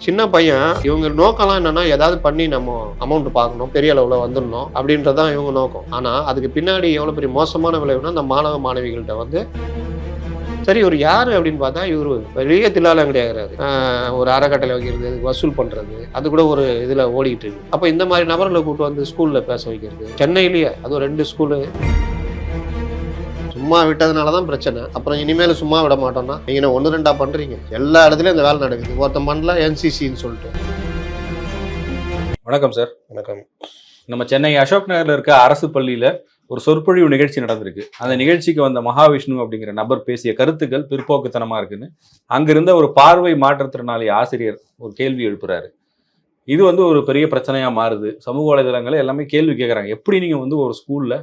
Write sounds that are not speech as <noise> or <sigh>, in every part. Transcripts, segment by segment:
சின்ன பையன் இவங்க நோக்கம்லாம் என்னன்னா ஏதாவது பண்ணி நம்ம அமௌண்ட் பார்க்கணும் பெரிய அளவில் வந்துடணும் அப்படின்றதான் இவங்க நோக்கம். ஆனால் அதுக்கு பின்னாடி எவ்வளோ பெரிய மோசமான விளைவுனா அந்த மாணவ மாணவிகள்கிட்ட வந்து சரி இவர் யார் அப்படின்னு பார்த்தா இவர் பெரிய தில்லாலம் கிடையாது ஒரு அறக்கட்டளை வைக்கிறது வசூல் பண்ணுறது அது கூட ஒரு இதில் ஓடிக்கிட்டு இருக்கு. அப்போ இந்த மாதிரி நபர்களை கூப்பிட்டு வந்து ஸ்கூலில் பேச வைக்கிறது சென்னையிலேயே அதுவும் ரெண்டு ஸ்கூலு சும்மா விட்டதுனால தான் பிரச்சனை. அப்புறம் இனிமேல் சும்மா விட மாட்டோம்னா நீங்கள் ஒன்று ரெண்டா பண்ணுறீங்க எல்லா இடத்துலையும் இந்த வேலை நடக்குது. ஒருத்தன் பண்ணல என்சிசின்னு சொல்லிட்டு. வணக்கம் சார் வணக்கம். நம்ம சென்னை அசோக் நகர்ல இருக்க அரசு பள்ளியில ஒரு சொற்பொழிவு நிகழ்ச்சி நடந்திருக்கு. அந்த நிகழ்ச்சிக்கு வந்த மகாவிஷ்ணு அப்படிங்கிற நபர் பேசிய கருத்துக்கள் பிற்போக்குத்தனமா இருக்குன்னு அங்கிருந்த ஒரு பார்வை மாற்றுத்திறனாளி ஆசிரியர் ஒரு கேள்வி எழுப்புறாரு. இது வந்து ஒரு பெரிய பிரச்சனையா மாறுது. சமூக வலைதளங்கள் எல்லாமே கேள்வி கேட்குறாங்க எப்படி நீங்க வந்து ஒரு ஸ்கூல்ல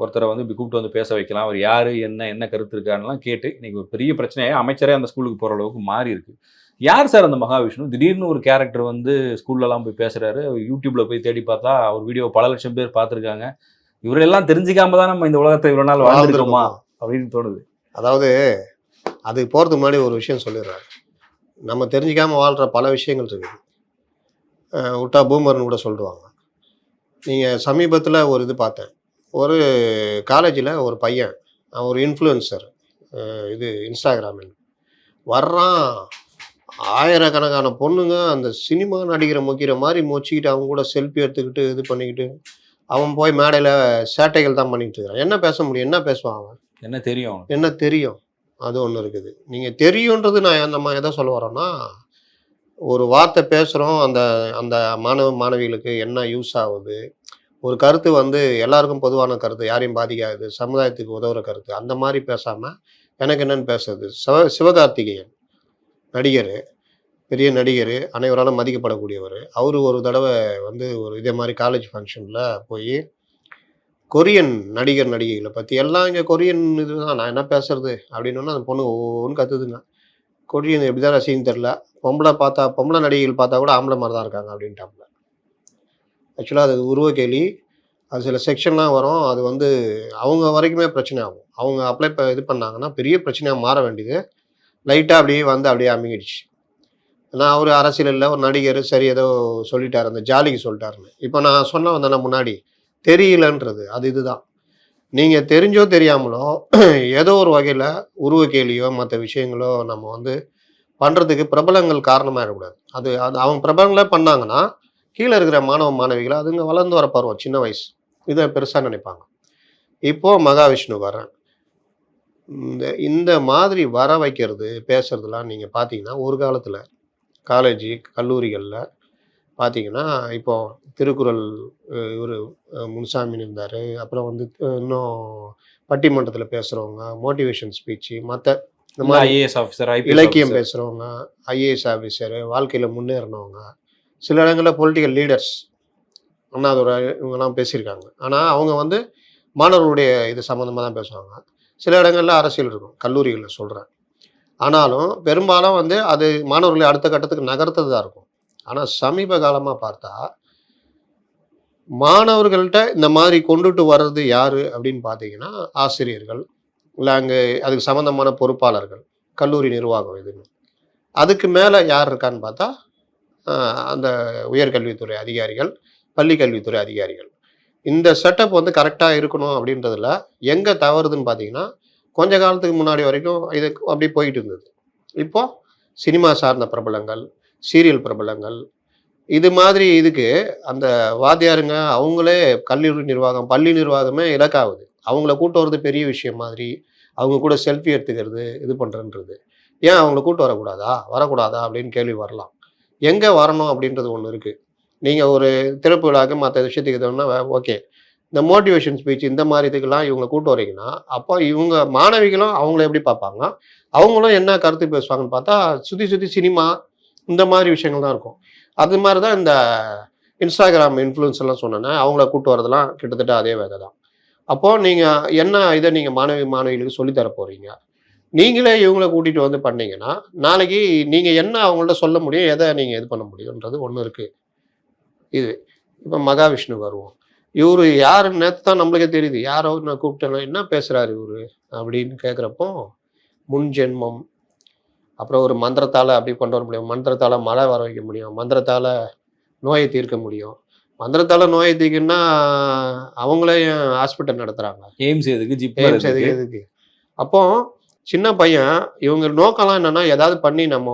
ஒருத்தரை வந்து இப்படி கூப்பிட்டு வந்து பேச வைக்கலாம். அவர் யாரு என்ன என்ன கருத்து இருக்காருலாம் கேட்டு இன்னைக்கு ஒரு பெரிய பிரச்சனையாக அமைச்சரே அந்த ஸ்கூலுக்கு போற அளவுக்கு மாறி இருக்கு. யார் சார் அந்த மகாவிஷ்ணு? திடீர்னு ஒரு கேரக்டர் வந்து ஸ்கூல்லலாம் போய் பேசுறாரு. யூடியூப்ல போய் தேடி பார்த்தா அவர் வீடியோ பல லட்சம் பேர் பார்த்துருக்காங்க. இவரெல்லாம் தெரிஞ்சுக்காம தான் நம்ம இந்த உலகத்தை இவ்வளவு நாள் வாழ்ந்துருக்கோமா அப்படின்னு தோணுது. அதாவது அது போகிறதுக்கு முன்னாடி ஒரு விஷயம் சொல்லிடுறாரு. நம்ம தெரிஞ்சிக்காம வாழ்கிற பல விஷயங்கள் இருக்குது. விட்டா பூமர்னு கூட சொல்லிடுவாங்க நீங்கள் சமீபத்தில் ஒரு இது பார்த்தேன். ஒரு காலேஜில் ஒரு பையன் அவன் ஒரு இன்ஃப்ளூயன்சர் இது இன்ஸ்டாகிராமில் வர்றான். ஆயிரக்கணக்கான பொண்ணுங்க அந்த சினிமா நடிகரை மொக்கிற மாதிரி மொச்சிக்கிட்டு அவங்க கூட செல்ஃபி எடுத்துக்கிட்டு இது பண்ணிக்கிட்டு அவன் போய் மேடையில் சேட்டைகள் தான் பண்ணிட்டு இருக்கிறான். என்ன பேச முடியும்? என்ன பேசுவான் அவன்? என்ன தெரியும்? என்ன தெரியும்? அது ஒன்று இருக்குது. நீங்கள் தெரியுன்றது நான் நம்ம எதை சொல்ல வரோன்னா ஒரு வார்த்தை பேசுகிறோம் அந்த அந்த மாணவ மாணவிகளுக்கு என்ன யூஸ் ஆகுது ஒரு கருத்து வந்து எல்லாருக்கும் பொதுவான கருத்து யாரையும் பாதிக்காது சமுதாயத்துக்கு உதவுற கருத்து. அந்த மாதிரி பேசாமல் எனக்கு என்னன்னு பேசுறது சிவ சிவகார்த்திகேயன் நடிகர் பெரிய நடிகர் அனைவராலும் மதிக்கப்படக்கூடியவர். அவர் ஒரு தடவை வந்து ஒரு இதே மாதிரி காலேஜ் ஃபங்க்ஷனில் போய் கொரியன் நடிகர் நடிகைகளை பற்றி எல்லாம் இங்கே கொரியன் இதுதான் நான் என்ன பேசுறது? அப்படின்னு அந்த பொண்ணு ஒவ்வொன்று கத்துதுங்க. கொரியன் எப்படி தான் ரசிகன்னு தெரில பொம்பளை பார்த்தா பொம்பளை நடிகைகள் பார்த்தா கூட ஆம்பளை மாதிரி தான் இருக்காங்க அப்படின்ட்டாப்புல. ஆக்சுவலாக அது உருவ கேலி அது சில செக்ஷன்லாம் வரும். அது வந்து அவங்க வரைக்குமே பிரச்சனை ஆகும் அவங்க அப்ளை ப இது பண்ணாங்கன்னா பெரிய பிரச்சனையாக மாற வேண்டியது. லைட்டாக அப்படியே வந்து அப்படியே அமுங்கிடுச்சு ஏன்னா அவர் அரசியலில் ஒரு நடிகர் சரி ஏதோ சொல்லிட்டார் அந்த ஜாலிக்கு சொல்லிட்டாருன்னு. இப்போ நான் சொன்ன வந்தேன்னா முன்னாடி தெரியலன்றது அது இதுதான். நீங்கள் தெரிஞ்சோ தெரியாமலோ <clears throat> ஏதோ ஒரு வகையில் உருவ கேலியோ மற்ற விஷயங்களோ நம்ம வந்து பண்ணுறதுக்கு பிரபலங்கள் காரணமாக இருக்கக்கூடாது அது அது அவங்க பிரபலங்களே பண்ணாங்கன்னா கீழே இருக்கிற மாணவ மாணவிகளை அதுங்க வளர்ந்து வர பருவம் சின்ன வயசு. இதை பெருசாக நினைப்பாங்க. இப்போ மகாவிஷ்ணு வரேன் இந்த இந்த மாதிரி வர வைக்கிறது பேசுறதுலாம் நீங்கள் பார்த்தீங்கன்னா ஒரு காலத்தில் காலேஜ் கல்லூரிகளில் பார்த்தீங்கன்னா இப்போ திருக்குறள் இவர் முனுசாமின்னு இருந்தார். அப்புறம் வந்து இன்னும் பட்டிமன்றத்தில் பேசுகிறவங்க மோட்டிவேஷன் ஸ்பீச்சு மற்ற இந்த மாதிரி ஐஏஎஸ் ஆஃபீஸர் இலக்கியம் பேசுகிறவங்க ஐஏஎஸ் ஆஃபீஸரு வாழ்க்கையில் முன்னேறினவங்க சில இடங்களில் பொலிட்டிக்கல் லீடர்ஸ் அண்ணாதுரை இவங்கெல்லாம் பேசியிருக்காங்க. ஆனால் அவங்க வந்து மாணவர்களுடைய இது சம்மந்தமாக தான் பேசுவாங்க. சில இடங்களில் அரசியல் இருக்கும் கல்லூரிகளில் சொல்கிறேன் ஆனாலும் பெரும்பாலும் வந்து அது மாணவர்களை அடுத்த கட்டத்துக்கு நகர்த்தது தான் இருக்கும். ஆனால் சமீப காலமாக பார்த்தா மாணவர்கள்ட்ட இந்த மாதிரி கொண்டுட்டு வர்றது யார் அப்படின்னு பார்த்தீங்கன்னா ஆசிரியர்கள் இல்லை அங்கே அதுக்கு சம்மந்தமான பொறுப்பாளர்கள் கல்லூரி நிர்வாகம் இதுன்னு அதுக்கு மேலே யார் இருக்கான்னு பார்த்தா அந்த உயர்கல்வித்துறை அதிகாரிகள் பள்ளி கல்வித்துறை அதிகாரிகள். இந்த செட்டப் வந்து கரெக்டாக இருக்கணும் அப்படின்றதுல எங்கே தவறுதுன்னு பார்த்தீங்கன்னா கொஞ்ச காலத்துக்கு முன்னாடி வரைக்கும் இது அப்படி போயிட்டு இருந்தது. இப்போது சினிமா சார்ந்த பிரபலங்கள் சீரியல் பிரபலங்கள் இது மாதிரி இதுக்கு அந்த வாத்தியாருங்க அவங்களே கல்லூரி நிர்வாகம் பள்ளி நிர்வாகமே இலக்காகுது. அவங்கள கூட்டு வர்றது பெரிய விஷயம் மாதிரி அவங்க கூட செல்ஃபி எடுத்துக்கிறது இது பண்ணுறன்றது ஏன் அவங்கள கூட்டு வரக்கூடாதா? வரக்கூடாதா? அப்படின்னு கேள்வி வரலாம். எங்கே வரணும் அப்படின்றது ஒன்று இருக்குது நீங்கள் ஒரு திறப்பு விழாக்கு மற்ற விஷயத்துக்கு எதுனா ஓகே இந்த மோட்டிவேஷன் ஸ்பீச் இந்த மாதிரி இதுக்கெல்லாம் இவங்களை கூட்டு வரீங்கன்னா அப்போ இவங்க மாணவிகளும் அவங்கள எப்படி பார்ப்பாங்க? அவங்களும் என்ன கருத்து பேசுவாங்கன்னு பார்த்தா சுற்றி சுற்றி சினிமா இந்த மாதிரி விஷயங்கள் தான் இருக்கும். அது மாதிரி தான் இந்த இன்ஸ்டாகிராம் இன்ஃப்ளூயன்ஸ் எல்லாம் சொன்னேன்னா அவங்கள கூட்டு வரதெல்லாம் கிட்டத்தட்ட அதே வேலை தான். அப்போது நீங்கள் என்ன இதை நீங்கள் மாணவி மாணவிகளுக்கு சொல்லித்தர போகிறீங்க நீங்களே இவங்களை கூட்டிகிட்டு வந்து பண்ணீங்கன்னா நாளைக்கு நீங்கள் என்ன அவங்கள்ட்ட சொல்ல முடியும் எதை நீங்கள் இது பண்ண முடியுன்றது ஒன்று இருக்குது இது. இப்போ மகாவிஷ்ணு வருவோம். இவர் யார் நேற்று தான் நம்மளுக்கே தெரியுது. யாரோ நான் கூப்பிட்டேன்னா என்ன பேசுகிறாரு இவர்? அப்படின்னு கேட்குறப்போ முன் ஜென்மம். அப்புறம் ஒரு மந்திரத்தால் அப்படி கொண்டு வர முடியும். மந்திரத்தால் மழை வர வைக்க முடியும். மந்திரத்தால் நோயை தீர்க்க முடியும். மந்திரத்தால் நோயை தீர்க்கணும்னா அவங்களே ஹாஸ்பிட்டல் நடத்துகிறாங்க எய்ம்ஸ் எதுக்கு? ஜிப்மர் எய்ம்ஸ் எதுக்கு எதுக்கு? எதுக்கு? அப்போ சின்ன பையன் இவங்க நோக்கம்லாம் என்னன்னா ஏதாவது பண்ணி நம்ம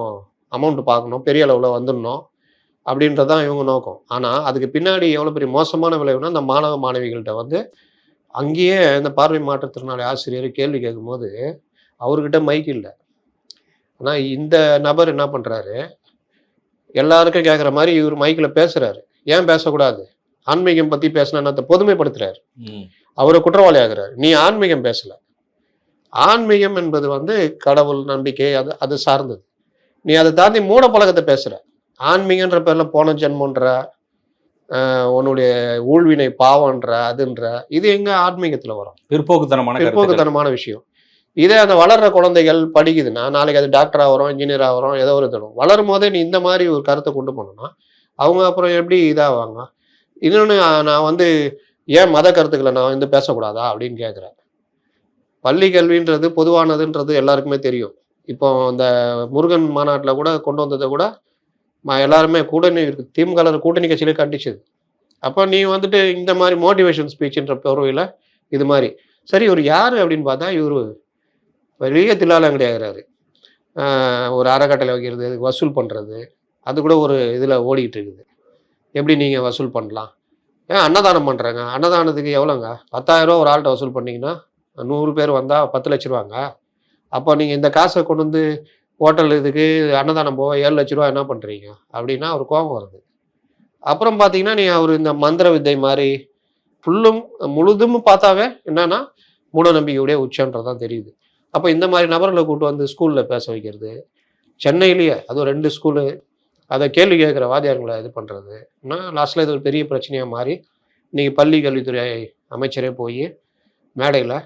அமௌண்ட் பார்க்கணும் பெரிய அளவில் வந்துடணும் அப்படின்றதான் இவங்க நோக்கம். ஆனால் அதுக்கு பின்னாடி எவ்வளோ பெரிய மோசமான விளைவுனா இந்த மாணவ மாணவிகள்கிட்ட வந்து அங்கேயே இந்த பார்வை மாற்றுத்திறனாளி ஆசிரியர் கேள்வி கேட்கும்போது அவர்கிட்ட மைக் இல்லை. ஆனால் இந்த நபர் என்ன பண்ணுறாரு எல்லாருக்கும் கேட்குற மாதிரி இவர் மைக்கில் பேசுகிறாரு ஏன் பேசக்கூடாது? ஆன்மீகம் பற்றி பேசினா அதை பொதுமைப்படுத்துறாரு. ம். அவரை குற்றவாளி ஆகுறாரு. நீ ஆன்மீகம் பேசல. ஆன்மீகம் என்பது வந்து கடவுள் நம்பிக்கை அது அது சார்ந்தது. நீ அதை தாண்டி மூட பழக்கத்தை பேசுற. ஆன்மீகன்ற பேர்ல போன ஜென்மன்ற உன்னுடைய ஊழ்வினை பாவன்ற அதுன்ற இது எங்க ஆன்மீகத்துல வரும். பிற்போக்குத்தனமான பிற்போக்குத்தனமான விஷயம். இதே அந்த வளர்ற குழந்தைகள் படிக்குதுன்னா நாளைக்கு அது டாக்டர் ஆகிறோம் இன்ஜினியர் ஆகிறோம் ஏதோ ஒரு தரும் வளரும் போதே நீ இந்த மாதிரி ஒரு கருத்தை கொண்டு போனோம்னா அவங்க அப்புறம் எப்படி இதாவாங்க? இன்னொன்று நான் வந்து ஏன் மத கருத்துக்களை நான் வந்து பேசக்கூடாதா அப்படின்னு கேட்குறேன் பள்ளி கல்வின்றது பொதுவானதுன்றது எல்லாருக்குமே தெரியும். இப்போ இந்த முருகன் மாநாட்டில் கூட கொண்டு வந்ததை கூட எல்லாருமே கூட்டணி திமுக கூட்டணி கட்சியிலே கண்டிச்சது. அப்போ நீ வந்துட்டு இந்த மாதிரி மோட்டிவேஷன் ஸ்பீச்ன்ற பொருவையில் இது மாதிரி. சரி இவர் யார் அப்படின்னு பார்த்தா இவர் பெரிய தில்லாலங்கடியாகிறாரு ஒரு அறக்கட்டளை வைக்கிறது வசூல் பண்ணுறது அது கூட ஒரு இதில் ஓடிக்கிட்டு இருக்குது. எப்படி நீங்கள் வசூல் பண்ணலாம்? ஏன் அன்னதானம் பண்ணுறாங்க அன்னதானத்துக்கு எவ்வளோங்க? பத்தாயிரரூவா ஒரு ஆள்கிட்ட வசூல் பண்ணிங்கன்னா நூறு பேர் வந்தால் பத்து லட்ச ரூபாங்க அப்போ நீங்கள் இந்த காசை கொண்டு வந்து ஹோட்டல் இதுக்கு அன்னதானம் போக ஏழு லட்ச ரூபா என்ன பண்ணுறீங்க அப்படின்னா அவர் கோபம் வருது. அப்புறம் பார்த்தீங்கன்னா நீ அவர் இந்த மந்திர வித்தை மாதிரி ஃபுல்லும் முழுதும் பார்த்தாவே என்னன்னா மூடநம்பிக்கையுடைய உச்சன்றதான் தெரியுது. அப்போ இந்த மாதிரி நபர்களை கூட்டு வந்து ஸ்கூலில் பேச வைக்கிறது சென்னையிலேயே அதுவும் ரெண்டு ஸ்கூலு அதை கேள்வி கேட்குற வாதியார்களை இது பண்ணுறது லாஸ்ட்டில் இது ஒரு பெரிய பிரச்சனையாக மாறி இன்றைக்கி பள்ளி கல்வித்துறை அமைச்சரே போய் மேடையில்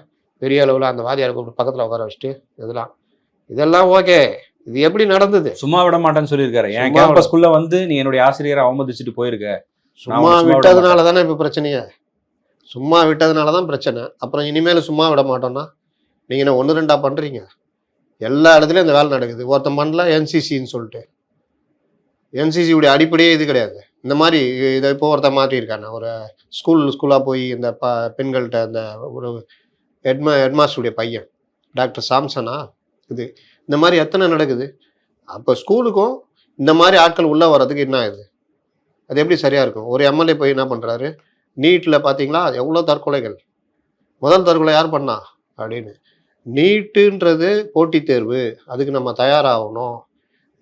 பெரிய அளவில் அந்த வாத்தியாரை கூப்பிட்டு பக்கத்தில் உட்கார வச்சுட்டு இதெல்லாம். இதெல்லாம் ஓகே. இது எப்படி நடந்தது? சும்மா விட மாட்டேன்னு சொல்லியிருக்காரு. என் கேம்பஸ்குள்ள வந்து நீ என்னுடைய ஆசிரியரை அவமதிச்சுட்டு போயிருக்க. சும்மா சும்மா விட விட்டதுனால தானே இப்போ பிரச்சனையே? சும்மா விட்டதுனால தான் பிரச்சனை. அப்புறம் இனிமேல் சும்மா விட மாட்டோம்னா நீங்கள் என்ன ஒன்று ரெண்டா பண்ணுறீங்க எல்லா இடத்துலையும் இந்த வேலை நடக்குது. ஒருத்தன் பண்ணல என்சிசின்னு சொல்லிட்டு. என்சிசியுடைய அடிப்படையே இது கிடையாது. இந்த மாதிரி இதை இப்போ ஒருத்தன் மாற்றிருக்கானே ஒரு ஸ்கூல் ஸ்கூலாக போய் இந்த ப பெண்கள்கிட்ட அந்த ஒரு ஹெட்மா ஹெட்மாஸ்டருடைய பையன். டாக்டர் சாம்சனா? இது. இந்த மாதிரி எத்தனை நடக்குது? அப்போ ஸ்கூலுக்கும் இந்த மாதிரி ஆட்கள் உள்ளே வர்றதுக்கு என்ன ஆகுது? அது எப்படி சரியாக இருக்கும்? ஒரு எம்எல்ஏ போய் என்ன பண்ணுறாரு நீட்டில் பார்த்தீங்களா எவ்வளோ தற்கொலைகள்? முதல் தற்கொலை யார் பண்ணா? அப்படின்னு. நீட்டுன்றது போட்டித் தேர்வு. அதுக்கு நம்ம தயாராகணும்.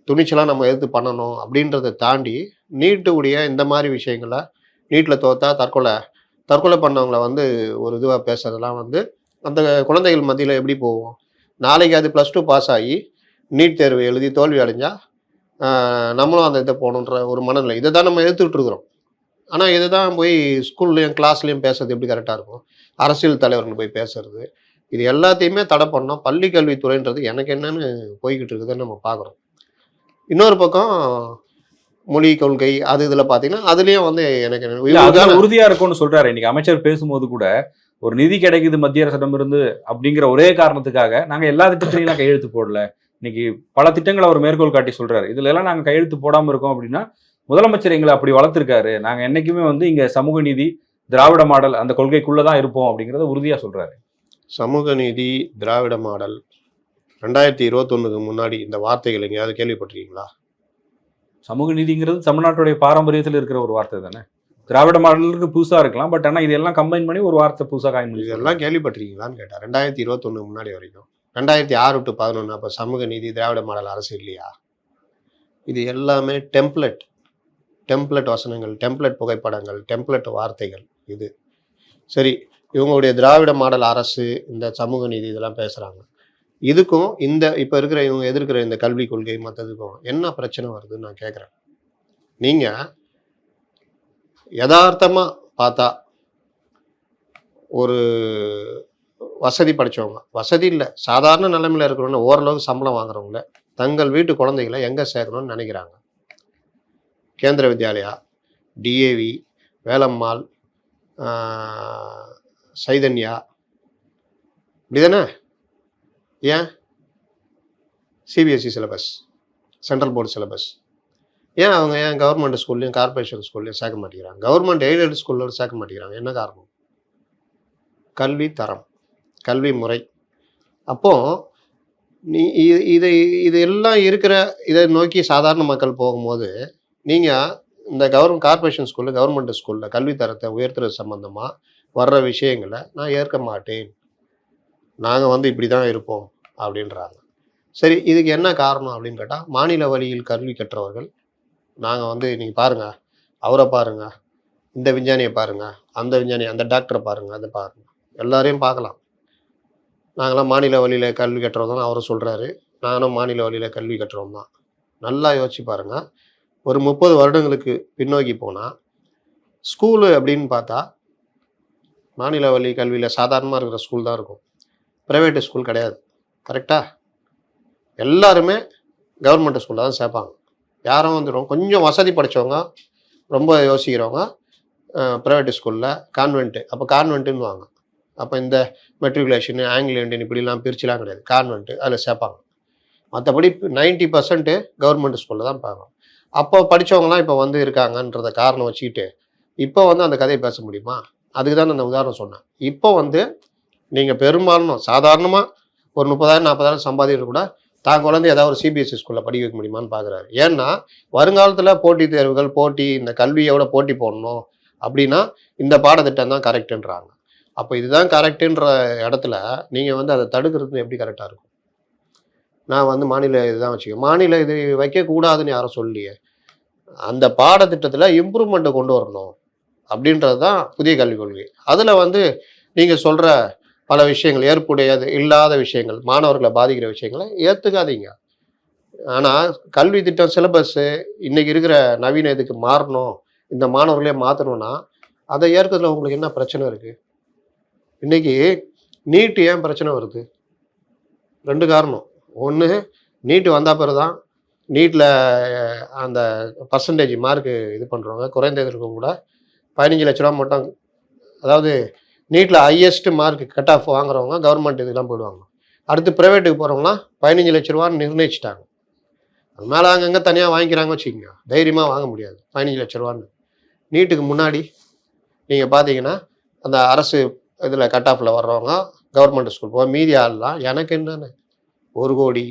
துணிச்சலாக நம்ம எதிர்த்து பண்ணணும் அப்படின்றத தாண்டி நீட்டு உடைய இந்த மாதிரி விஷயங்களை நீட்டில் தோத்தா தற்கொலை. தற்கொலை பண்ணவங்களை வந்து ஒரு இதுவாக பேசுறதெல்லாம் வந்து அந்த குழந்தைகள் மத்தியில் எப்படி போகும்? நாளைக்கு அது ப்ளஸ் டூ பாஸ் ஆகி நீட் தேர்வு எழுதி தோல்வி அடைஞ்சா ஆஹ் நம்மளும் அந்த இதை போகணுன்ற ஒரு மனநிலை. இதை தான் நம்ம எதிர்த்துட்டு இருக்கிறோம். ஆனால் இதை தான் போய் ஸ்கூல்லையும் கிளாஸ்லையும் பேசுறது எப்படி கரெக்டாக இருக்கும்? அரசியல் தலைவர்கள் போய் பேசுறது. இது எல்லாத்தையுமே தடை பண்ணோம். பள்ளி கல்வித்துறைன்றது எனக்கு என்னன்னு போய்கிட்டு இருக்குதுன்னு நம்ம பார்க்குறோம். இன்னொரு பக்கம் மொழி கொள்கை அது இதில் பார்த்தீங்கன்னா அதுலேயும் வந்து எனக்கு என்ன- இல்ல, இவங்க அதுல தானே- உறுதியா இருக்கும்னு சொல்றாரு. இன்னைக்கு அமைச்சர் பேசும்போது கூட ஒரு நிதி கிடைக்குது மத்திய அரசிடம் இருந்து அப்படிங்கிற ஒரே காரணத்துக்காக நாங்க எல்லா திட்டத்திலையும் கையெழுத்து போடல. இன்னைக்கு பல திட்டங்களை அவர் மேற்கோள் காட்டி சொல்றாரு. இதுல எல்லாம் நாங்க கையெழுத்து போடாம இருக்கோம் அப்படின்னா முதலமைச்சர் எங்களை அப்படி வளர்த்திருக்காரு. நாங்க என்னைக்குமே வந்து இங்க சமூக நீதி திராவிட மாடல் அந்த கொள்கைக்குள்ளதான் இருப்போம் அப்படிங்கறத உறுதியா சொல்றாரு. சமூக நீதி திராவிட மாடல் ரெண்டாயிரத்தி இருபத்தொன்னுக்கு முன்னாடி இந்த வார்த்தைகள் எங்கேயாவது கேள்விப்பட்டிருக்கீங்களா? சமூக நீதிங்கிறது தமிழ்நாட்டுடைய பாரம்பரியத்தில் இருக்கிற ஒரு வார்த்தை தானே? திராவிட மாடலுக்கு புதுசா இருக்கலாம் பட் ஆனா இதெல்லாம் கம்பைன் பண்ணி ஒரு வார்த்தை புதுசா காயின் பண்ணி இதெல்லாம் கேள்விப்பட்டிருக்கீங்களான்னு கேட்டேன். ரெண்டாயிரத்தி இருபத்தொன்னு முன்னாடி வரைக்கும். ரெண்டாயிரத்தி ஆறு டு பதினொன்று அப்போ சமூக நீதி திராவிட மாடல் அரசு இல்லையா? இது எல்லாமே டெம்ப்ளெட் டெம்ப்ளெட் வசனங்கள் டெம்ப்ளெட் புகைப்படங்கள் டெம்ப்ளெட் வார்த்தைகள் இது. சரி இவங்களுடைய திராவிட மாடல் அரசு இந்த சமூக நீதி இதெல்லாம் பேசுகிறாங்க இதுக்கும் இந்த இப்போ இருக்கிற இவங்க எதிர்க்கிற இந்த கல்விக் கொள்கை மற்றதுக்கும் என்ன பிரச்சனை வருதுன்னு நான் கேட்குறேன் நீங்கள் யதார்த்தமாக பார்த்தா ஒரு வசதி படித்தவங்க வசதி இல்லை. சாதாரண நிலைமையில் இருக்கிறவங்க ஓரளவுக்கு சம்பளம் வாங்குறவங்கள தங்கள் வீட்டு குழந்தைகளை எங்கே சேர்க்கணும்னு நினைக்கிறாங்க. கேந்திர வித்யாலயா டிஏவி வேலம்மாள் சைதன்யா. இப்படிதானே? ஏன்? CBSE syllabus central board syllabus. ஏன் அவங்க ஏன் கவர்மெண்ட் ஸ்கூல்லையும் கார்பரேஷன் ஸ்கூல்லையும் சேர்க்க மாட்டேங்கிறாங்க? கவர்மெண்ட் எய்டட் ஸ்கூலில் சேர்க்க மாட்டேங்கிறாங்க. என்ன காரணம்? கல்வி தரம் கல்வி முறை. அப்போது நீ இது இது இது எல்லாம் இருக்கிற இதை நோக்கி சாதாரண மக்கள் போகும்போது நீங்கள் இந்த கவர்மெண்ட் கார்ப்பரேஷன் ஸ்கூலில் கவர்மெண்ட் ஸ்கூலில் கல்வி தரத்தை உயர்த்துறது சம்மந்தமாக வர்ற விஷயங்களை நான் ஏற்க மாட்டேன். நாங்கள் வந்து இப்படி தான் இருப்போம் அப்படின்றாங்க. சரி இதுக்கு என்ன காரணம் அப்படின்னு கேட்டால் மாநில வழியில் கல்வி கற்றவர்கள் நாங்கள் வந்து நீங்கள் பாருங்கள் அவரை பாருங்கள் இந்த விஞ்ஞானியை பாருங்கள் அந்த விஞ்ஞானி அந்த டாக்டரை பாருங்கள் அதை பாருங்கள் எல்லாரையும் பார்க்கலாம். நாங்களாம் மாநில வழியில் கல்வி கட்டுறோம் தான் அவரும் சொல்கிறாரு நானும் மாநில வழியில் கல்வி கட்டுறோம் தான் நல்லா யோசிச்சு பாருங்கள் ஒரு முப்பது வருடங்களுக்கு பின்னோக்கி போனால் ஸ்கூலு அப்படின்னு பார்த்தா மாநில வழி கல்வியில் சாதாரணமாக இருக்கிற ஸ்கூல் தான் இருக்கும். ப்ரைவேட்டு ஸ்கூல் கிடையாது. கரெக்டாக எல்லாருமே கவர்மெண்ட் ஸ்கூலில் தான் சேர்ப்பாங்க. யாரும் வந்துடும் கொஞ்சம் வசதி படித்தவங்க ரொம்ப யோசிக்கிறவங்க ப்ரைவேட் ஸ்கூலில் கான்வென்ட்டு அப்போ கான்வென்ட்டுன்னு வாங்க. அப்போ இந்த மெட்ரிகுலேஷனு ஆங்கில இண்டியன் இப்படிலாம் பிரிச்சுலாம் கிடையாது. கான்வென்ட்டு அதில் சேர்ப்பாங்க. மற்றபடி நைன்ட்டி பர்சன்ட்டு கவர்மெண்ட் ஸ்கூலில் தான் பார்க்கணும். அப்போ படித்தவங்களாம் இப்போ வந்து இருக்காங்கன்றத காரணம் வச்சுக்கிட்டு இப்போ வந்து அந்த கதையை பேச முடியுமா? அதுக்கு தான் அந்த உதாரணம் சொன்னேன். இப்போ வந்து நீங்கள் பெரும்பாலும் சாதாரணமாக ஒரு முப்பதாயிரம் நாற்பதாயிரம் சம்பாதிக்கிற கூட தான் குழந்தை ஏதாவது ஒரு சிபிஎஸ்சி ஸ்கூலில் படிக்க வைக்க முடியுமான்னு பார்க்குறாரு ஏன்னா வருங்காலத்தில் போட்டித் தேர்வுகள் போட்டி இந்த கல்வியோட போட்டி போடணும் அப்படின்னா இந்த பாடத்திட்டம் தான் கரெக்டுன்றாங்க அப்போ இதுதான் கரெக்டுன்ற இடத்துல நீங்கள் வந்து அதை தடுக்கிறது எப்படி கரெக்டாக இருக்கும்? நான் வந்து மாநில இதுதான் வச்சுக்கேன் மாநில இது வைக்கக்கூடாதுன்னு யாரும் சொல்லியே அந்த பாடத்திட்டத்தில் இம்ப்ரூவ்மெண்ட்டை கொண்டு வரணும் அப்படின்றது தான் புதிய கல்விக் கொள்கை. அதில் வந்து நீங்கள் சொல்கிற பல விஷயங்கள் ஏற்புடையது இல்லாத விஷயங்கள் மாணவர்களை பாதிக்கிற விஷயங்களை ஏற்றுக்காதீங்க ஆனால் கல்வி திட்டம் சிலபஸ்ஸு இன்றைக்கி இருக்கிற நவீன இதுக்கு மாறணும் இந்த மாணவர்களே மாற்றணும்னா அதை ஏற்கிறதுல உங்களுக்கு என்ன பிரச்சனை இருக்குது இன்னைக்கு நீட்டு ஏன் பிரச்சனை வருது? ரெண்டு காரணம். ஒன்று நீட்டு வந்தால் பிறகு தான் நீட்டில் அந்த பர்சன்டேஜ் மார்க்கு இது பண்ணுறவங்க குறைந்த இருக்கவங்க கூட பதினஞ்சு லட்ச ரூபா மட்டும் அதாவது நீட்டில் ஹையஸ்ட் மார்க் கட் ஆஃப் வாங்குறவங்க கவர்மெண்ட் இதுக்கெல்லாம் போயிடுவாங்க. அடுத்து ப்ரைவேட்டுக்கு போகிறவங்களாம் பதினஞ்சு லட்ச ரூபான்னு நிர்ணயிச்சிட்டாங்க. அது மேலே அங்கங்கே தனியாக வாங்கிக்கிறாங்க வச்சுக்கோங்க. தைரியமாக வாங்க முடியாது. பதினஞ்சு லட்ச ரூபான்னு. நீட்டுக்கு முன்னாடி நீங்கள் பார்த்தீங்கன்னா அந்த அரசு இதில் கட் ஆஃபில் வர்றவங்க கவர்மெண்ட் ஸ்கூல் போக மீதி ஆள்லாம் எனக்கு என்னன்னு? ஒரு கோடி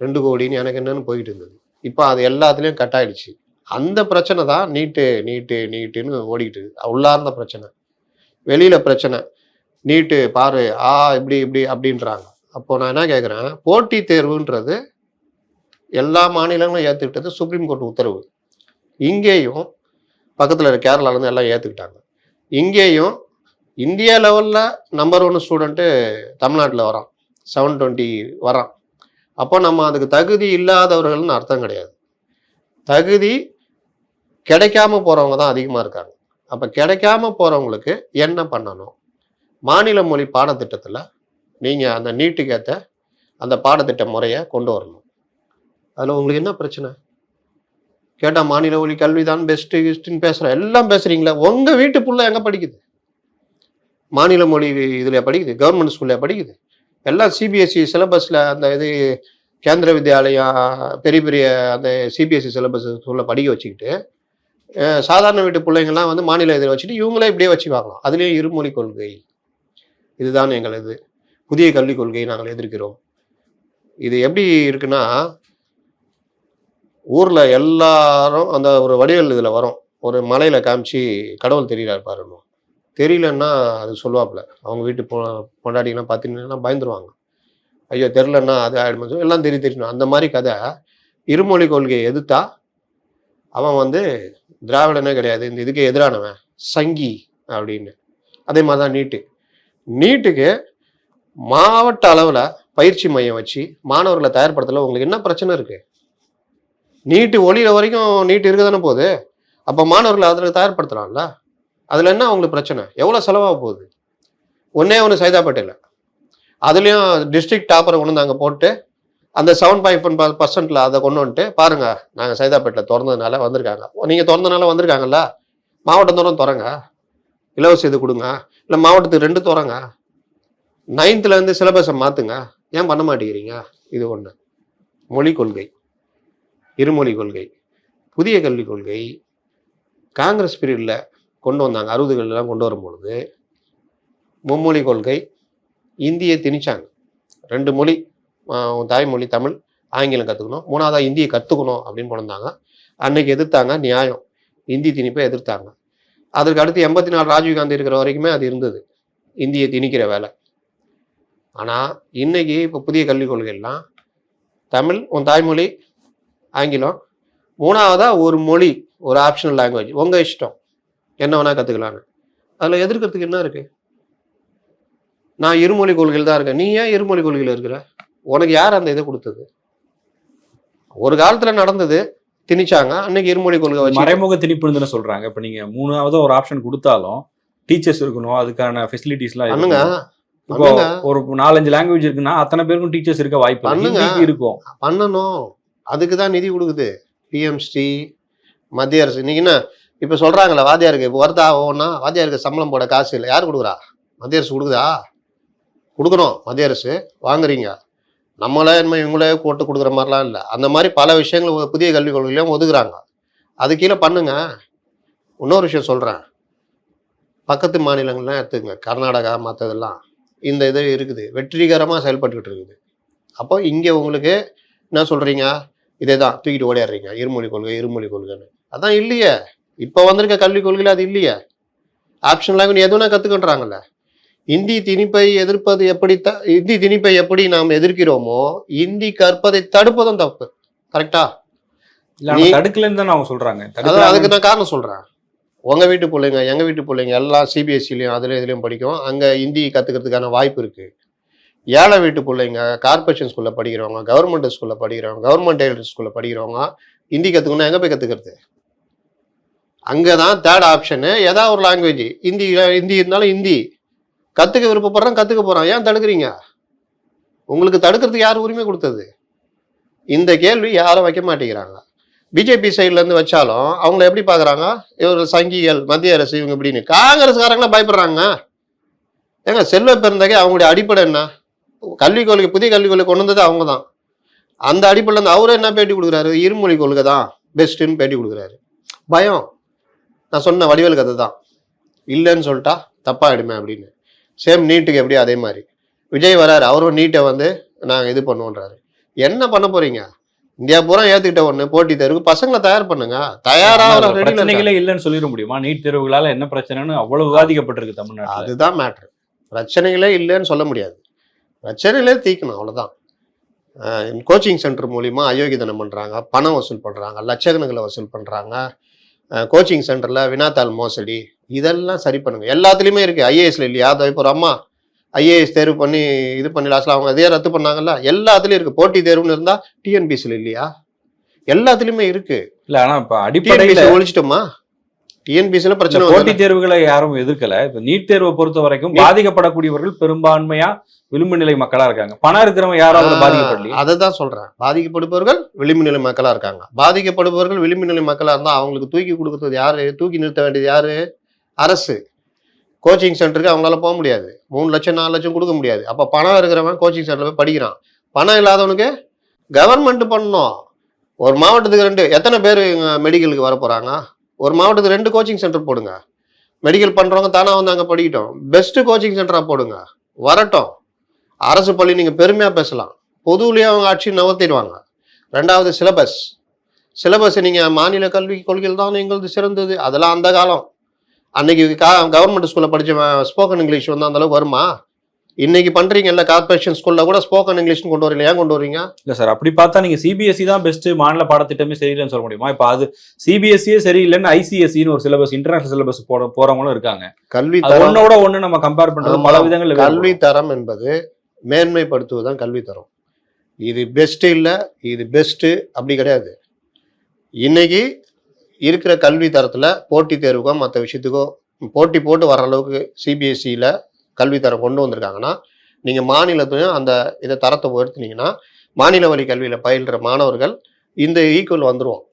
ரெண்டு கோடின்னு எனக்கு என்னென்னு போயிட்டு இருந்தது. இப்போ அது எல்லாத்துலேயும் கட் ஆகிடுச்சு அந்த பிரச்சனை தான் நீட்டு நீட்டு நீட்டுன்னு ஓடிக்கிட்டு உள்ளார்ந்த பிரச்சனை. வெளியில் பிரச்சனை. நீட்டு பாரு ஆ இப்படி இப்படி அப்படின்றாங்க. அப்போ நான் என்ன கேட்குறேன் போட்டித் தேர்வுன்றது எல்லா மாநிலங்களும் ஏற்றுக்கிட்டது சுப்ரீம் கோர்ட் உத்தரவு. இங்கேயும் பக்கத்தில் இருக்க கேரளாலேருந்து எல்லாம் ஏற்றுக்கிட்டாங்க இங்கேயும் இந்தியா லெவலில் நம்பர் ஒன் ஸ்டூடெண்ட்டு தமிழ்நாட்டில் வரான். செவன் டுவெண்ட்டி வரான். அப்போ நம்ம அதுக்கு தகுதி இல்லாதவர்கள்னு அர்த்தம் கிடையாது. தகுதி கிடைக்காம போகிறவங்க தான் அதிகமாக இருக்காங்க. அப்போ கிடைக்காம போகிறவங்களுக்கு என்ன பண்ணணும்? மாநில மொழி பாடத்திட்டத்தில் நீங்கள் அந்த நீட்டுக்கேற்ற அந்த பாடத்திட்ட முறையை கொண்டு வரணும். அதில் உங்களுக்கு என்ன பிரச்சனை? கேட்டால் மாநில மொழி கல்வி தான் பெஸ்ட்டு கிஸ்ட்டுன்னு பேசுகிறேன் எல்லாம் பேசுகிறீங்களா உங்கள் வீட்டு புள்ள எங்கே படிக்குது? மாநில மொழி இதில் படிக்குது கவர்மெண்ட் ஸ்கூலில் படிக்குது. எல்லாம் சிபிஎஸ்சி சிலபஸில் அந்த இது கேந்திர வித்யாலயம் பெரிய பெரிய அந்த சிபிஎஸ்சி சிலபஸ் ஸ்கூலில் படிக்க வச்சுக்கிட்டு சாதாரண வீட்டு பிள்ளைங்கள்லாம் வந்து மாநில இதில் வச்சுட்டு இவங்களே இப்படியே வச்சுக்குவாங்களாம் அதுலேயும் இருமொழி கொள்கை. இதுதான் எங்களது புதிய கல்விக் கொள்கையை நாங்கள் எதிர்க்கிறோம். இது எப்படி இருக்குன்னா ஊரில் எல்லாரும் அந்த ஒரு வடிவல் இதில் வரும். ஒரு மலையில் காமிச்சு கடவுள் தெரியல பாருன்னு தெரியலன்னா அது சொல்லுவாப்புல. அவங்க வீட்டு பொ பொண்டாட்டிங்கன்னா பார்த்தீங்கன்னா பயந்துருவாங்க. ஐயோ தெரிலன்னா அது ஆயிடுமா? எல்லாம் தெரிய தெரியணும். அந்த மாதிரி கதை. இருமொழி கொள்கையை எதிர்த்தா அவன் வந்து திராவிடனே கிடையாது. இந்த இதுக்கு எதிரானவன். சங்கி அப்படின்னு. அதே மாதிரி தான் நீட்டு. நீட்டுக்கு மாவட்ட அளவில் பயிற்சி மையம் வச்சு மாணவர்களை தயார்படுத்தல உங்களுக்கு என்ன பிரச்சனை இருக்குது நீட்டு ஒளியிற வரைக்கும் நீட்டு இருக்க தானே போகுது? அப்போ மாணவர்களை அதில் தயார்படுத்தலாம்ல. அதில் என்ன உங்களுக்கு பிரச்சனை? எவ்வளோ செலவாக போகுது? ஒன்றே ஒன்று சைதாப்பேட்டையில். அதுலேயும் டிஸ்ட்ரிக்ட் டாப்பரை கொண்டு வந்து அங்கே போட்டு அந்த செவன் பாயிண்ட் ஒன் பர்சன்ட்ல அதை கொண்டு வந்துட்டு பாருங்க நாங்கள் சைதாப்பேட்டில் திறந்ததுனால வந்திருக்காங்க. நீங்கள் திறந்தனால வந்திருக்காங்கல்ல? மாவட்டம் தோறும் திறங்க. இலவச இது கொடுங்க. இல்லை மாவட்டத்துக்கு ரெண்டு திறங்க. நைன்த்துலேருந்து சிலபஸை மாற்றுங்க ஏன் பண்ண மாட்டேங்கிறீங்க? இது ஒன்று மொழி கொள்கை. இருமொழி கொள்கை. புதிய கல்விக் கொள்கை. காங்கிரஸ் பீரியடில் கொண்டு வந்தாங்க. அறுபதுகள்லாம் கொண்டு வரும்பொழுது மும்மொழி கொள்கை. இந்தியை திணிச்சாங்க. ரெண்டு மொழி. தாய்மொழி தமிழ் ஆங்கிலம் கற்றுக்கணும் மூணாவதாக இந்தியை கற்றுக்கணும் அப்படின்னு போனாங்க அன்னைக்கு எதிர்த்தாங்க நியாயம். இந்தி திணிப்பை எதிர்த்தாங்க. அதற்கு அடுத்து எண்பத்தி நாலு ராஜீவ்காந்தி இருக்கிற வரைக்குமே அது இருந்தது. இந்தியை திணிக்கிற வேலை. ஆனால் இன்றைக்கி இப்போ புதிய கல்விக் கொள்கைலாம் தமிழ் உன் தாய்மொழி ஆங்கிலம் மூணாவதாக ஒரு மொழி ஒரு ஆப்ஷனல் லாங்குவேஜ் உங்கள் இஷ்டம். என்ன வேணால் கற்றுக்கலான்னு அதில் எதிர்க்கிறதுக்கு என்ன இருக்குது நான் இருமொழி கொள்கையில் தான் இருக்கேன். நீ ஏன் இருமொழி கொள்கையில் இருக்கிற? உனக்கு யார் அந்த இதை கொடுத்தது? ஒரு காலத்தில் நடந்தது திணிச்சாங்க. அன்னைக்கு இருமொழி கொள்கை வச்சு மறைமுக திணிப்புன்னு சொல்றாங்க. இப்ப நீங்க மூணாவது ஒரு ஆப்ஷன் கொடுத்தாலும் டீச்சர்ஸ் இருக்கணும் அதுக்கான ஃபெசிலிட்டிஸ்லாம் பண்ணுங்க. இப்போ ஒரு நாலஞ்சு லாங்குவேஜ் இருக்குன்னா அத்தனை பேருக்கும் டீச்சர்ஸ் இருக்க வாய்ப்பு. பண்ணுங்க. இருக்கும். பண்ணணும். அதுக்கு தான் நிதி கொடுக்குது. பிஎம்ஸ்டி மத்திய அரசு. இன்னைக்கு என்ன? இப்போ சொல்கிறாங்களே வாத்தியாருக்கு இப்போ வருதா ஒவ்வொன்றா வாத்தியாருக்கு சம்பளம் போட காசு இல்லை. யார் கொடுக்குறா? மத்திய அரசு கொடுக்குதா? கொடுக்கணும் மத்திய அரசு. வாங்குறீங்க. நம்மளே என்ன இவங்களே போட்டு கொடுக்குற மாதிரிலாம் இல்லை. அந்த மாதிரி பல விஷயங்கள் புதிய கல்விக் கொள்கையிலையும் ஒதுக்குறாங்க. அது கீழே பண்ணுங்க. இன்னொரு விஷயம் சொல்கிறேன் பக்கத்து மாநிலங்கள்லாம் எடுத்துங்க கர்நாடகா மற்றதெல்லாம் இந்த இது இருக்குது. வெற்றிகரமாக செயல்பட்டுக்கிட்டு இருக்குது. அப்போ இங்கே உங்களுக்கு என்ன சொல்கிறீங்க இதே தான் தூக்கிட்டு ஓடியாடுறீங்க. இருமொழி கொள்கை இருமொழி கொள்கைன்னு. அதான் இல்லையே. இப்போ வந்திருக்க கல்விக் கொள்கையில் அது இல்லையே. ஆப்ஷன் லாங்குவேஜ் எதுவும் கற்றுக்கின்றாங்கல்ல இந்தி திணிப்பை எதிர்ப்பது எப்படி த இந்தி திணிப்பை எப்படி நாம் எதிர்க்கிறோமோ இந்தி கற்பதை தடுப்பதும் தப்பு. கரெக்டா? தடுக்கலன்னு தான் அவங்க சொல்றாங்க. அதுக்கு நான் காரணம் சொல்கிறேன் உங்கள் வீட்டு பிள்ளைங்க எங்கள் வீட்டு பிள்ளைங்க எல்லாம் சிபிஎஸ்சிலையும் அதுலேயும் இதுலேயும் படிக்கும். அங்கே ஹிந்தி கற்றுக்கிறதுக்கான வாய்ப்பு இருக்குது ஏழை வீட்டு பிள்ளைங்க கார்பரேஷன் ஸ்கூலில் படிக்கிறவங்க கவர்மெண்ட் ஸ்கூலில் படிக்கிறவங்க கவர்மெண்ட் எய்டட் ஸ்கூலில் படிக்கிறவங்க ஹிந்தி கற்றுக்கணும் எங்கே போய் கற்றுக்கிறது அங்கே தான் தேர்ட் ஆப்ஷனு ஏதாவது ஒரு லாங்குவேஜ் ஹிந்தி ஹிந்தி இருந்தாலும் ஹிந்தி கற்றுக்க விருப்பப்படுறான் கற்றுக்க போகிறான் ஏன் தடுக்கிறீங்க? உங்களுக்கு தடுக்கிறதுக்கு யார் உரிமை கொடுத்தது? இந்த கேள்வி யாரும் வைக்க மாட்டேங்கிறாங்க. பிஜேபி சைட்லேருந்து வச்சாலும் அவங்கள எப்படி பார்க்குறாங்க இவர் சங்கிகள் மத்திய அரசு இவங்க இப்படின்னு. காங்கிரஸ்காரங்களாம் பயப்படுறாங்க. ஏங்க செல்வ பெருந்தகை அவங்களுடைய அடிப்படை என்ன? கல்விக் கொள்கை புதிய கல்விக் கொள்கை கொண்டு வந்தது அவங்க தான் அந்த அடிப்படையில் இருந்து அவரே என்ன பேட்டி கொடுக்குறாரு? இருமொழி கொள்கை தான் பெஸ்ட்டுன்னு பேட்டி கொடுக்குறாரு. பயம். நான் சொன்ன வடிவேல் கதை தான் இல்லைன்னு சொல்லிட்டா தப்பாகிடுமே அப்படின்னு. சேம் நீட்டுக்கு எப்படி அதே மாதிரி. விஜய் வராரு அவரும் நீட்டை வந்து நாங்கள் இது பண்ணுவோன்றாரு. என்ன பண்ண போறீங்க? இந்தியா பூரா ஏத்துக்கிட்ட ஒண்ணு போட்டி தேர்வுக்கு பசங்களை தயார் பண்ணுங்க. ரெடியில் பிரச்சனைகளே இல்லைன்னு சொல்லிட முடியுமா? நீட் தேர்வுகளால என்ன பிரச்சனைன்னு அவ்வளவு விவாதிக்கப்பட்டிருக்கு தமிழ்நாட்டுல. அதுதான் மேட்ரு பிரச்சனைகளே இல்லைன்னு சொல்ல முடியாது. பிரச்சனைகளே தீக்கணும் அவ்வளோதான் கோச்சிங் சென்டர் மூலிமா அயோக்கியதனம் பண்ணுறாங்க பணம் வசூல் பண்ணுறாங்க லட்சக்கணக்கில் வசூல் பண்ணுறாங்க கோச்சிங் சென்டரில் வினாத்தாள் மோசடி இதெல்லாம் சரி பண்ணுங்க. எல்லாத்துலேயுமே இருக்குது ஐஏஎஸ்ல இல்லையா? அதை இப்போ ஒரு அம்மா ஐஏஎஸ் தேர்வு பண்ணி இது பண்ணி லாஸ்ட்ல அவங்க அதே ரத்து பண்ணாங்கல்ல? எல்லாத்துலேயும் இருக்குது போட்டி தேர்வுன்னு இருந்தால் டிஎன்பிசியில் இல்லையா? எல்லாத்துலேயுமே இருக்குது இல்ல ஆனா இப்ப அடிப்படையில ஒழிச்சிட்டோமா? டிஎன்பிசியில் பிரச்சனை போட்டி வந்ததுல- தேர்வுகளை யாரும் எதிர்க்கல. இப்ப நீட் தேர்வை பொறுத்த வரைக்கும் பாதிக்கப்படக்கூடியவர்கள் பெரும்பான்மையா விளிம்பு நிலை மக்களா இருக்காங்க. பணம் இருக்கிறவங்க யாரும் அதுல பாதிக்கப்படலையே? அதை தான் சொல்றேன். பாதிக்கப்படுபவர்கள் விளிம்பு நிலை மக்களா இருக்காங்க. பாதிக்கப்படுபவர்கள் விளிம்பு நிலை மக்களா இருந்தா அவங்களுக்கு தூக்கி கொடுக்கறது யாரு? தூக்கி நிறுத்த வேண்டியது யாரு? அரசு. கோச்சிங் சென்டருக்கு அவங்களால போக முடியாது. மூணு லட்சம் நாலு லட்சம் கொடுக்க முடியாது. அப்ப பணம் இருக்கிறவன் கோச்சிங் சென்டர்ல போய் படிக்கிறான். பணம் இல்லாதவனுக்கு கவர்மெண்ட் பண்ணணும். ஒரு மாவட்டத்துக்கு ரெண்டு. எத்தனை பேர் மெடிக்கலுக்கு வர போறாங்க ஒரு மாவட்டத்துக்கு ரெண்டு கோச்சிங் சென்டர் போடுங்க. மெடிக்கல் பண்ணுறவங்க தானாக வந்து அங்கே படிக்கட்டும். பெஸ்ட்டு கோச்சிங் சென்டராக போடுங்க. வரட்டும். அரசு பள்ளி நீங்கள் பெருமையாக பேசலாம். பொதுவிலேயே அவங்க ஆட்சி நகர்த்திடுவாங்க. ரெண்டாவது சிலபஸ் சிலபஸ் நீங்கள் மாநில கல்வி கொள்கையில் தான் எங்களது சிறந்தது. அதெல்லாம் அந்த காலம். அன்னைக்கு கா கவர்மெண்ட் ஸ்கூலில் படித்த ஸ்போக்கன் இங்கிலீஷ் வந்து அந்தளவுக்கு வருமா? இன்னைக்கு பண்றீங்கல்ல கார்பரேஷன் ஸ்கூல்ல கூட ஸ்போக்கன் இங்கிலீஷ்னு கொண்டு வரல ஏன் கொண்டு வரீங்க? இல்ல சார் அப்படி பார்த்தா நீங்க சிபிஎஸ்சி தான் பெஸ்ட் மாநில பாடத்திட்டமே சரியில்லைன்னு சொல்ல முடியுமா? இப்ப அது சிபிஎஸ்சியே சரியில்லைன்னு ஐசிஎஸ்சின்னு ஒரு சிலபஸ் இன்டர்நேஷனல் சிலபஸ் போட போறவங்களும் இருக்காங்க. கல்வி ஒன்னோட ஒண்ணு நம்ம கம்பேர் பண்றது பல ஆமா. விதங்கள்ல கல்வி. தரம் என்பது மேன்மைப்படுத்துவதுதான் கல்வி தரம். இது பெஸ்ட் இல்லை இது பெஸ்ட்டு அப்படி கிடையாது. இன்னைக்கு இருக்கிற கல்வி தரத்தில் போட்டி தேர்வுக்கோ மற்ற விஷயத்துக்கோ போட்டி போட்டு வர அளவுக்கு சிபிஎஸ்சியில் கல்வி தரம் கொண்டு வந்திருக்காங்கன்னா நீங்கள் மாநிலத்தையும் அந்த இதை தரத்தை உயர்த்தினீங்கன்னா மாநில வழி கல்வியில் பயில்ற மாணவர்கள் இந்த ஈக்குவல் வந்துருவோம்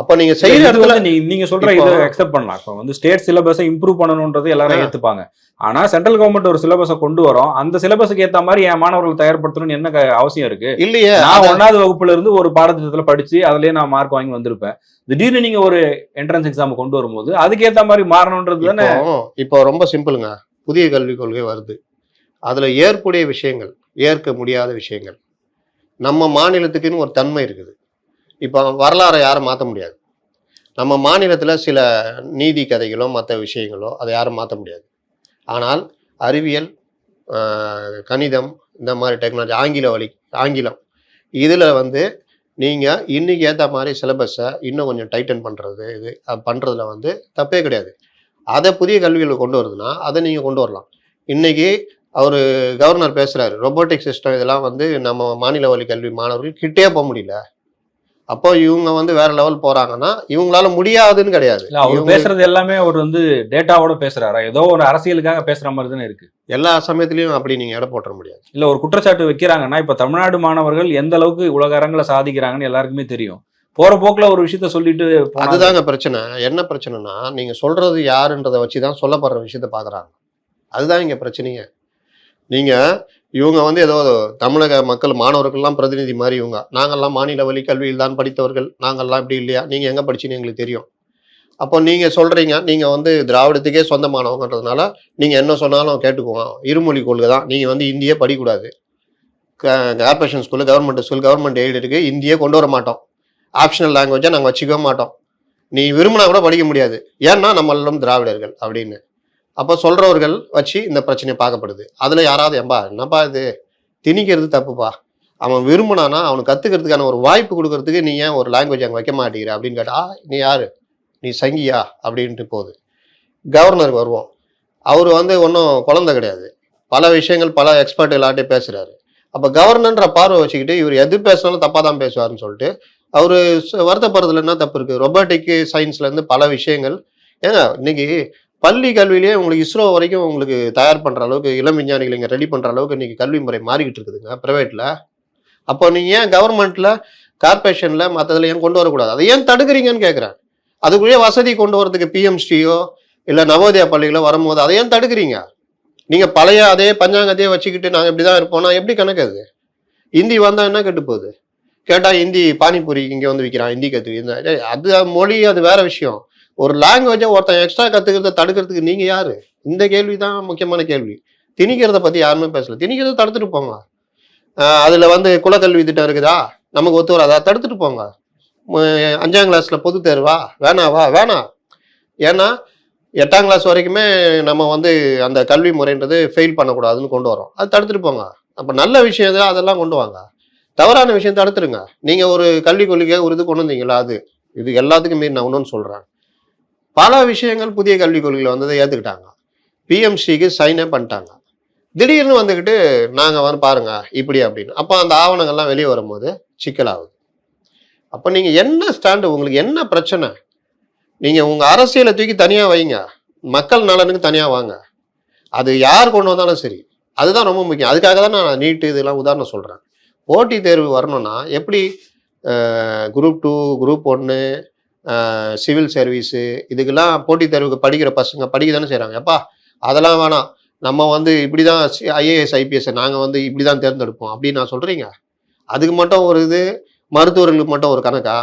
அப்ப நீங்க செய்யற இடத்துல நீங்க சொல்ற இதை அக்செப்ட் பண்ணலாம். இப்போ வந்து ஸ்டேட் சிலபஸை இம்ப்ரூவ் பண்ணணும்ன்றது எல்லாரும். ஏத்துப்பாங்க. ஆனா சென்ட்ரல் கவர்மெண்ட் ஒரு சிலபஸை கொண்டு வரோம். அந்த சிலபஸுக்கு ஏத்த மாதிரி என் மாணவர்கள் தயார்படுத்தணும்னு என்ன அவசியம் இருக்கு? இல்லையே நான் ஒன்னாவது வகுப்புல இருந்து ஒரு பாடத்திட்டத்துல படிச்சு அதுலயே நான் மார்க் வாங்கி வந்திருப்பேன். திடீர்னு நீங்க ஒரு என்ட்ரன்ஸ் எக்ஸாம் கொண்டு வரும்போது அதுக்கு ஏத்த மாதிரி மாறணும்ன்றது தானே? இப்போ ரொம்ப சிம்பிளுங்க புதிய கல்விக் கொள்கை வருது. அதில் ஏற்புடைய விஷயங்கள் ஏற்க முடியாத விஷயங்கள். நம்ம மாநிலத்துக்குன்னு ஒரு தன்மை இருக்குது. இப்போ வரலாறை யாரும் மாற்ற முடியாது. நம்ம மாநிலத்தில் சில நீதி கதைகளோ மற்ற விஷயங்களோ அதை யாரும் மாற்ற முடியாது. ஆனால் அறிவியல் கணிதம் இந்த மாதிரி டெக்னாலஜி ஆங்கில வழி ஆங்கிலம் இதில் வந்து நீங்கள் இன்னைக்கு ஏற்ற மாதிரி சிலபஸை இன்னும் கொஞ்சம் டைட்டன் பண்ணுறது இது பண்ணுறதுல வந்து தப்பே கிடையாது. அதை புதிய கல்வியில் கொண்டு வருதுன்னா அதை நீங்கள் கொண்டு வரலாம். இன்னைக்கு அவர் கவர்னர் பேசுகிறாரு ரொபோட்டிக் சிஸ்டம் இதெல்லாம் வந்து நம்ம மாநில வழி கல்வி மாணவர்கள் கிட்டே போக முடியல. அப்போ இவங்க வந்து வேற லெவல் போறாங்கன்னா இவங்களால முடியாதுன்னு கிடையாது. அவர் பேசுறது எல்லாமே அவர் வந்து டேட்டாவோட பேசுறாரா? ஏதோ ஒரு அரசியலுக்காக பேசுற மாதிரி தானே இருக்கு. எல்லா சமயத்திலையும் அப்படி நீங்க எடை போட்டுற முடியாது. இல்ல ஒரு குற்றச்சாட்டு வைக்கிறாங்கன்னா இப்ப தமிழ்நாடு மாணவர்கள் எந்த அளவுக்கு உலக அரங்கில சாதிக்கிறாங்கன்னு எல்லாருக்குமே தெரியும். போற போக்குல ஒரு விஷயத்த சொல்லிட்டு அதுதாங்க பிரச்சனை. என்ன பிரச்சனைனா நீங்க சொல்றது யாருன்றதை வச்சு தான் சொல்லப்படுற விஷயத்த பாக்குறாங்க. அதுதான் இங்க பிரச்சனைங்க. நீங்க இவங்க வந்து ஏதோ தமிழக மக்கள் மாணவர்கள்லாம் பிரதிநிதி மாதிரி இவங்க. நாங்கள்லாம் மாநில வழி கல்வியில் தான் படித்தவர்கள். நாங்கள்லாம் இப்படி இல்லையா? நீங்க எங்க படிச்சுன்னு எங்களுக்கு தெரியும். அப்போ நீங்க சொல்றீங்க நீங்க வந்து திராவிடத்துக்கே சொந்தமானவங்கன்றதுனால நீங்க என்ன சொன்னாலும் கேட்டுக்குவோம். இருமொழி கொள்கை தான். நீங்க வந்து இந்தியே படிக்கக்கூடாது. Corporation school government school government aid இருக்கு இந்தியே கொண்டு வர மாட்டோம். ஆப்ஷனல் லாங்குவேஜை நாங்கள் வச்சுக்கவே மாட்டோம். நீ விரும்பினா கூட படிக்க முடியாது. ஏன்னா நம்மளும் திராவிடர்கள் அப்படின்னு. அப்போ சொல்கிறவர்கள் வச்சு இந்த பிரச்சனை பார்க்கப்படுது. அதில் யாராவது எம்பா என்னப்பா இது? திணிக்கிறது தப்புப்பா. அவன் விரும்பினானா அவனுக்கு கற்றுக்கிறதுக்கான ஒரு வாய்ப்பு கொடுக்கறதுக்கு நீ ஏன் ஒரு லாங்குவேஜ் அங்கே வைக்க மாட்டேங்கிற? அப்படின்னு கேட்டா நீ யார்? நீ சங்கியா? அப்படின்ட்டு போகுது. கவர்னருக்கு வருவோம். அவர் வந்து ஒன்றும் குழந்தை கிடையாது. பல விஷயங்கள் பல எக்ஸ்பர்ட் எல்லாட்டையும் பேசுகிறாரு அப்போ கவர்னன்ற பார்வை வச்சுக்கிட்டு இவர் எது பேசினாலும் தப்பாக தான் பேசுவாருன்னு சொல்லிட்டு அவர் வருத்தப்படுறதுல என்ன தப்பு இருக்கு? ரொபாட்டிக்கு சயின்ஸ்ல இருந்து பல விஷயங்கள். ஏங்க இன்னைக்கு பள்ளி கல்வியிலேயே உங்களுக்கு இஸ்ரோ வரைக்கும் உங்களுக்கு தயார் பண்ற அளவுக்கு இளம் விஞ்ஞானிகள் இங்கே ரெடி பண்ற அளவுக்கு இன்னைக்கு கல்வி முறை மாறிக்கிட்டு இருக்குதுங்க பிரைவேட்ல அப்போ நீங்க ஏன் கவர்மெண்ட்ல கார்பரேஷன்ல மற்றதுல ஏன் கொண்டு வரக்கூடாது? அதை ஏன் தடுக்கிறீங்கன்னு கேட்குறேன் அதுக்குள்ளேயே வசதி கொண்டு வரதுக்கு பிஎம்ஸ்டியோ இல்லை நவோதயா பள்ளிகளோ வரும்போது அதை ஏன் தடுக்கிறீங்க? நீங்கள் பழைய அதே பஞ்சாங்கத்தையே வச்சுக்கிட்டு நாங்கள் இப்படி தான் இருப்போம்னா எப்படி கணக்கு அது? இந்தி வந்தால் என்ன கெட்டு போகுது? கேட்டால் ஹிந்தி பானிபூரி இங்கே வந்து விற்கிறான் ஹிந்தி கத்து அது மொழி அது வேற விஷயம். ஒரு லாங்குவேஜை ஒருத்தன் எக்ஸ்ட்ரா கற்றுக்கிறத தடுக்கிறதுக்கு நீங்கள் யார்? இந்த கேள்வி தான் முக்கியமான கேள்வி. திணிக்கிறத பற்றி யாருமே பேசல. திணிக்கிறத தடுத்துட்டு போங்க. அதில் வந்து குலக்கல்வி திட்டம் இருக்குதா? நமக்கு ஒத்து வராதா? தடுத்துட்டு போங்க. அஞ்சாம் கிளாஸில் பொது தேர்வா? வேணாவா வேணாம் ஏன்னா எட்டாம் கிளாஸ் வரைக்குமே நம்ம வந்து அந்த கல்வி முறைன்றது ஃபெயில் பண்ணக்கூடாதுன்னு கொண்டு வரோம் அது தடுத்துட்டு போங்க. அப்போ நல்ல விஷயம் எதாவது அதெல்லாம் கொண்டு வாங்க. தவறான விஷயம் தடுத்துருங்க. நீங்க ஒரு கல்வி கொள்கையாக ஒரு இது கொண்டு வந்தீங்களா அது? இது எல்லாத்துக்கும் மீறி நான் ஒன்றுன்னு சொல்கிறேன் பல விஷயங்கள் புதிய கல்விக் கொள்கையில் வந்ததை ஏற்றுக்கிட்டாங்க பிஎம்சிக்கு சைனே பண்ணிட்டாங்க. திடீர்னு வந்துக்கிட்டு நாங்கள் வந்து பாருங்க இப்படி அப்படின்னு. அப்போ அந்த ஆவணங்கள்லாம் வெளியே வரும்போது சிக்கலாகுது. அப்போ நீங்கள் என்ன ஸ்டாண்டு உங்களுக்கு என்ன பிரச்சனை? நீங்கள் உங்கள் அரசியலை தூக்கி தனியாக வைங்க. மக்கள் நலனுக்கு தனியாக வாங்க. அது யார் கொண்டு வந்தாலும் சரி. அதுதான் ரொம்ப முக்கியம். அதுக்காக தான் நான் நீட்டு இதெல்லாம் உதாரணம் சொல்கிறேன் போட்டித் தேர்வு வரணும்னா எப்படி குரூப் டூ குரூப் ஒன்று சிவில் சர்வீஸு இதுக்கெல்லாம் போட்டித் தேர்வுக்கு படிக்கிற பசங்க படிக்க தானே செய்கிறாங்க எப்பா அதெல்லாம் வேணாம். நம்ம வந்து இப்படி தான் ஐஏஎஸ் ஐபிஎஸ் நாங்கள் வந்து இப்படி தான் தேர்ந்தெடுப்போம் அப்படின்னு நான் சொல்கிறீங்க அதுக்கு மட்டும் ஒரு இது மருத்துவர்களுக்கு மட்டும் ஒரு கணக்கா?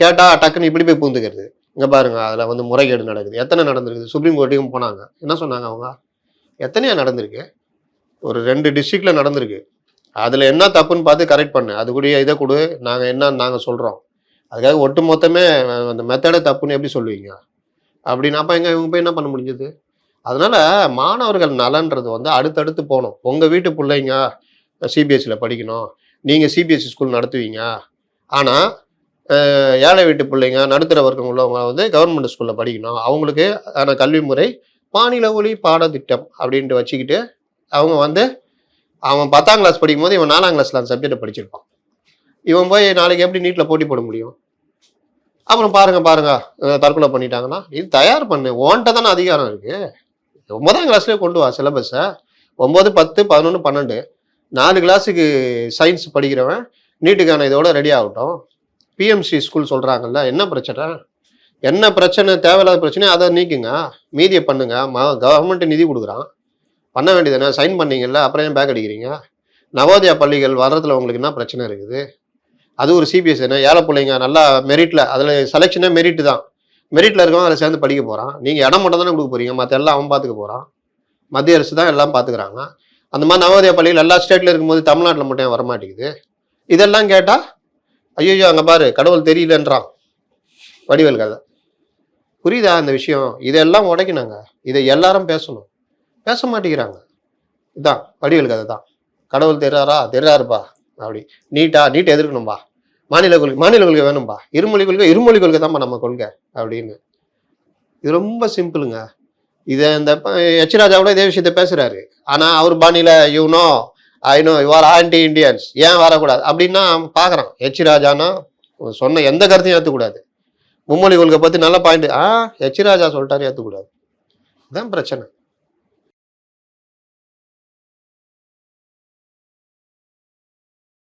கேட்டால் டக்குன்னு இப்படி போய் பூந்துக்கிறது. இங்கே பாருங்கள் அதில் வந்து முறைகேடு நடக்குது. எத்தனை நடந்திருக்குது? சுப்ரீம் கோர்ட்டுக்கும் போனாங்க. என்ன சொன்னாங்க அவங்க? எத்தனையா நடந்திருக்கு? ஒரு ரெண்டு டிஸ்ட்ரிக்டில் நடந்திருக்கு. அதில் என்ன தப்புன்னு பார்த்து கரெக்ட் பண்ணு. அதுக்குரிய இதை கொடு. நாங்கள் என்ன நாங்கள் சொல்கிறோம் அதுக்காக ஒட்டு மொத்தமே அந்த மெத்தடை தப்புன்னு எப்படி சொல்லுவீங்க? அப்படின்னாப்பா அப்போ இவங்க போய் என்ன பண்ண முடிஞ்சது? அதனால் மாணவர்கள் நலன்றது வந்து அடுத்தடுத்து போகணும். உங்கள் வீட்டு பிள்ளைங்க சிபிஎஸ்சியில் படிக்கணும். நீங்கள் சிபிஎஸ்சி ஸ்கூல் நடத்துவீங்க. ஆனால் ஏழை வீட்டு பிள்ளைங்க நடுத்தர வர்க்கம் உள்ளவங்க வந்து கவர்மெண்ட் ஸ்கூலில் படிக்கணும். அவங்களுக்கு ஆன கல்வி முறை மாநில ஒளி பாடத்திட்டம் அப்படின்ட்டு வச்சுக்கிட்டு அவங்க வந்து அவன் பத்தாம் கிளாஸ் படிக்கும் போது இவன் நாலாம் கிளாஸில் அந்த சப்ஜெக்டை படிச்சிருப்பான். இவன் போய் நாளைக்கு எப்படி நீட்டில் போட்டி போட முடியும்? அப்புறம் பாருங்க பாருங்க. தற்கொலை பண்ணிட்டாங்கன்னா இது தயார் பண்ணு. ஓன்ட்ட தானே அதிகாரம் இருக்கு. ஒன்பதாம் கிளாஸ்லேயே கொண்டு வா சிலபஸை ஒம்பது பத்து பதினொன்று பன்னெண்டு. நாலு கிளாஸுக்கு சயின்ஸ் படிக்கிறவன் நீட்டுக்கான இதோட ரெடி ஆகட்டும். பிஎம்சி ஸ்கூல் சொல்கிறாங்கல்ல என்ன பிரச்சனை? என்ன பிரச்சனை? தேவையில்லாத பிரச்சனை அதை நீக்குங்க. மீதியை பண்ணுங்க. ம கவர்மெண்ட் நிதி கொடுக்குறான். பண்ண வேண்டியதுதானே சைன் பண்ணீங்கல்ல அப்புறம் ஏன் பேக் அடிக்கிறீங்க? நவோதயா பள்ளிகள் வர்றதுல உங்களுக்கு என்ன பிரச்சனை இருக்குது? அது ஒரு சிபிஎஸ் என்ன? ஏழை பிள்ளைங்க நல்லா மெரிட்டில் அதில் செலெக்ஷனே மெரிட்டு தான். மெரிட்டில் இருக்கவன் அதில் சேர்ந்து படிக்க போகிறான் நீங்கள் இடம் மட்டும் தானே கொடுக்க போகிறீங்க மற்ற எல்லாம் அவன் பார்த்துக்க போகிறான் மத்திய அரசு தான் எல்லாம் பார்த்துக்கிறாங்க. அந்த மாதிரி நவோதயா பள்ளிகள் எல்லா ஸ்டேட்டில் இருக்கும்போது தமிழ்நாட்டில் மட்டும் வர வரமாட்டேங்குது? இதெல்லாம் கேட்டால் ஐயோ அங்கே பாரு கடவுள் தெரியலன்றான். வடிவேல் கதை. புரியுதா அந்த விஷயம்? இதெல்லாம் உடைக்கணுங்க. இதை எல்லாரும் பேசணும். பேச மாட்டேங்கிறாங்க. இதான் வடிவேல் கதை தான் கடவுள் தெரியாரா தெரியாருப்பா அப்படி. நீட்டா நீட்டை எதிர்க்கணும்பா. மாநில கொள்கை மாநில கொள்கை வேணும்பா. இருமொழி கொள்கை இருமொழி கொள்கை தான்ப்பா நம்ம கொள்கை அப்படின்னு. இது ரொம்ப சிம்பிளுங்க. இதை இந்த எச் ராஜாவோட இதே விஷயத்த பேசுறாரு. ஆனால் அவர் பாணியில் you know I know your anti Indians ஏன் வரக்கூடாது? அப்படின்னா பார்க்குறான் எச் ராஜானா சொன்ன எந்த கருத்தையும் ஏற்றக்கூடாது மும்மொழி கொள்கை பற்றி நல்ல பாயிண்ட் ஆ எச் ராஜா சொல்லிட்டாரு ஏற்றக்கூடாது இதுதான் பிரச்சனை.